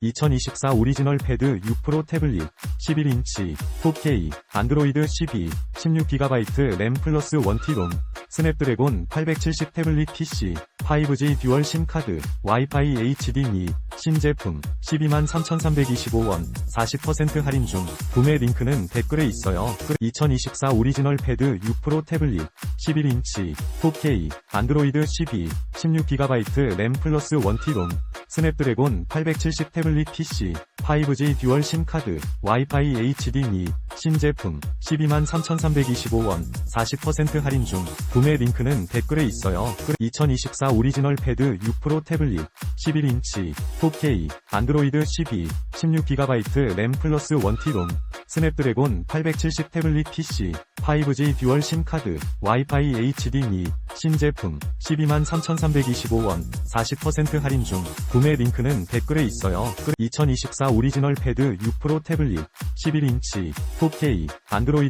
2024 오리지널 패드 6 프로 태블릿 11인치 4K 안드로이드 12 16GB 램 플러스 1T롬 스냅드래곤 870 태블릿 PC 5G 듀얼 심카드 와이파이 HD2 신제품 123,325원 40% 할인 중 구매 링크는 댓글에 있어요. 2024 오리지널 패드 6 프로 태블릿 11인치 4K 안드로이드 12 16GB 램 플러스 1T롬 스냅드래곤 870 태블릿 PC 5G 듀얼 심카드 와이파이 HD2 신제품 123,325원 40% 할인 중 구매 링크는 댓글에 있어요. 2024 오리지널 패드 6 프로 태블릿 11인치 4K 안드로이드 12 16GB 램 플러스 1T롬 스냅드래곤 870 태블릿 PC 5G 듀얼 심카드 와이파이 HD2 신제품 123,325원 40% 할인 중 구매 링크는 댓글에 있어요. 2024 오리지널 패드 6 프로 태블릿 11인치 4K 안드로이드